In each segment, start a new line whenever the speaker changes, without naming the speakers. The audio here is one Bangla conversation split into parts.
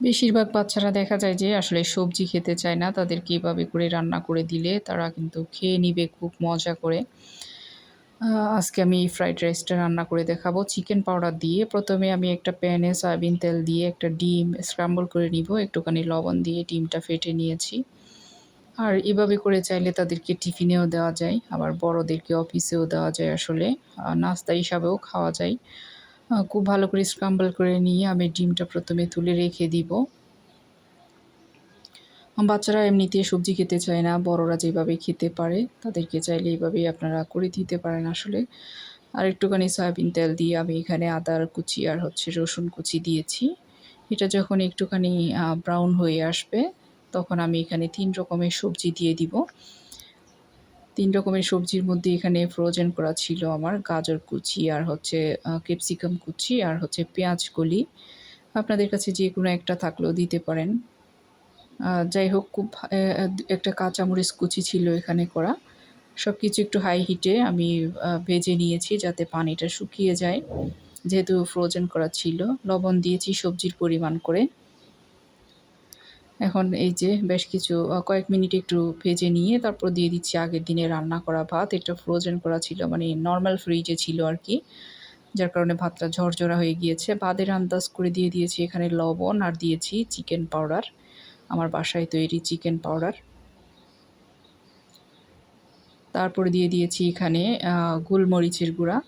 বেশিরভাগ বাচ্চারা দেখা যায় যে আসলে সবজি খেতে চায় না। তাদেরকে এভাবে করে রান্না করে দিলে তারা কিন্তু খেয়ে নিবে, খুব মজা করে। আজকে আমি ফ্রাইড রাইসটা রান্না করে দেখাবো। চিকেন পাউডার দিয়ে প্রথমে আমি একটা প্যানে সয়াবিন তেল দিয়ে একটা ডিম স্ক্রাম্বল করে নিব। একটুখানি লবণ দিয়ে ডিমটা ফেটে নিয়েছি। আর এভাবে করে চাইলে তাদেরকে টিফিনেও দেওয়া যায়। আবার বড়োদেরকে অফিসেও দেওয়া যায় আসলে। নাস্তা হিসাবেও খাওয়া যায়। খুব ভালো করে স্ক্রাম্বল করে নিয়ে আমি ডিমটা প্রথমে তুলে রেখে দিব। বাচ্চারা এমনিতে সবজি খেতে চায় না, বড়রা যেভাবে খেতে পারে তাদেরকে চাইলে এইভাবেই আপনারা করে দিতে পারেন আসলে। আর একটুখানি সয়াবিন তেল দিয়ে আমি এখানে আদার কুচি আর হচ্ছে রসুন কুচি দিয়েছি। এটা যখন একটুখানি ব্রাউন হয়ে আসবে, তখন আমি এখানে তিন রকমের সবজি দিয়ে দিব। তিন রকমের সবজির মধ্যে এখানে ফ্রোজেন করা ছিল আমার, গাজর কুচি আর হচ্ছে ক্যাপসিকাম কুচি আর হচ্ছে পেঁয়াজ কলি। আপনাদের কাছে যে কোনো একটা থাকলেও দিতে পারেন। যাই হোক, খুব একটা কাঁচামরিচ কুচি ছিল এখানে করা। সব কিছু একটু হাই হিটে আমি ভেজে নিয়েছি যাতে পানিটা শুকিয়ে যায়। যেহেতু ফ্রোজেন করা ছিল, লবণ দিয়েছি সবজির পরিমাণ করে। এখন এই যে বেশ কিছু কয়েক মিনিট একটু ভেজে নিয়ে তারপর দিয়ে দিচ্ছি আগের দিনে রান্না করা ভাত। এটা ফ্রোজেন করা ছিল মানে নর্মাল ফ্রিজে ছিল আর কি যার কারণে ভাতটা ঝরঝরা হয়ে গিয়েছে। ভাতের আন্দাজ করে দিয়ে দিয়েছি এখানে লবণ আর দিয়েছি চিকেন পাউডার আমার বাসায় তৈরি চিকেন পাউডার তারপরে দিয়ে দিয়েছি এখানে গোলমরিচের গুঁড়া।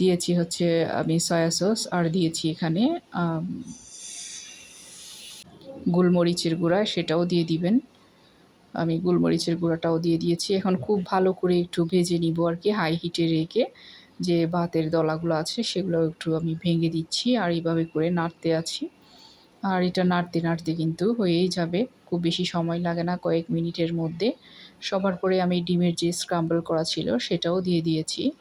দিয়েছি হচ্ছে, আমি সয়া সস আর দিয়েছি এখানে গোলমরিচের গুঁড়া, সেটাও দিয়ে দিবেন। আমি গোলমরিচের গুঁড়াটাও দিয়ে দিয়েছি। এখন খুব ভালো করে একটু ভেজে নিব আর কি হাই হিটে রেখে যে ভাতের দলাগুলো আছে, সেগুলো একটু আমি ভেঙে দিচ্ছি আর এইভাবে করে নাড়তে আছি। আর এটা নাড়তে নাড়তে কিন্তু হয়েই যাবে। খুব বেশি সময় লাগে না, কয়েক মিনিটের মধ্যে। সবার পরে আমি ডিমের যে স্ক্রাম্বল করা ছিল, সেটাও দিয়ে দিয়েছি।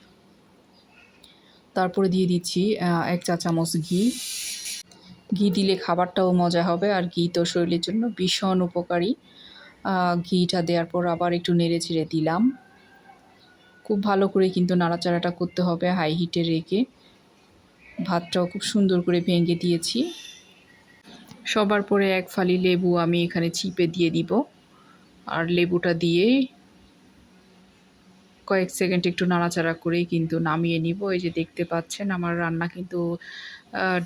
তারপরে দিয়ে দিচ্ছি এক চা চামচ ঘি। ঘি দিলে খাবারটাও মজা হবে আর ঘি তো শরীরের জন্য ভীষণ উপকারী। ঘিটা দেওয়ার পর আবার একটু নেড়ে ছেড়ে দিলাম। খুব ভালো করে কিন্তু নাড়াচাড়াটা করতে হবে হাই হিটে রেখে। ভাতটাও খুব সুন্দর করে ভেঙে দিয়েছি। সবার পরে এক ফালি লেবু আমি এখানে চিপে দিয়ে দিব। আর লেবুটা দিয়ে কয়েক সেকেন্ড একটু নাড়াচাড়া করে কিন্তু নামিয়ে নিব। এই যে দেখতে পাচ্ছেন আমার রান্না কিন্তু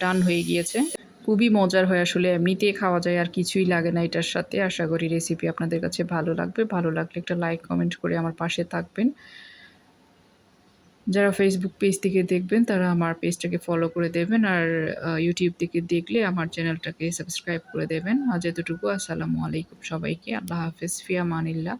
ডান হয়ে গিয়েছে। খুবই মজার হয় আসলে। এমনিতেই খাওয়া যায়, আর কিছুই লাগে না এটার সাথে। আশা করি রেসিপি আপনাদের কাছে ভালো লাগবে। ভালো লাগলে একটা লাইক কমেন্ট করে আমার পাশে থাকবেন। যারা ফেসবুক পেজ থেকে দেখবেন, তারা আমার পেজটাকে ফলো করে দেবেন। আর ইউটিউব থেকে দেখলে আমার চ্যানেলটাকে সাবস্ক্রাইব করে দেবেন। আজ এতটুকু। আসসালামু আলাইকুম সবাইকে। আল্লাহ হাফেজ। ফিয়া মানিল্লাহ।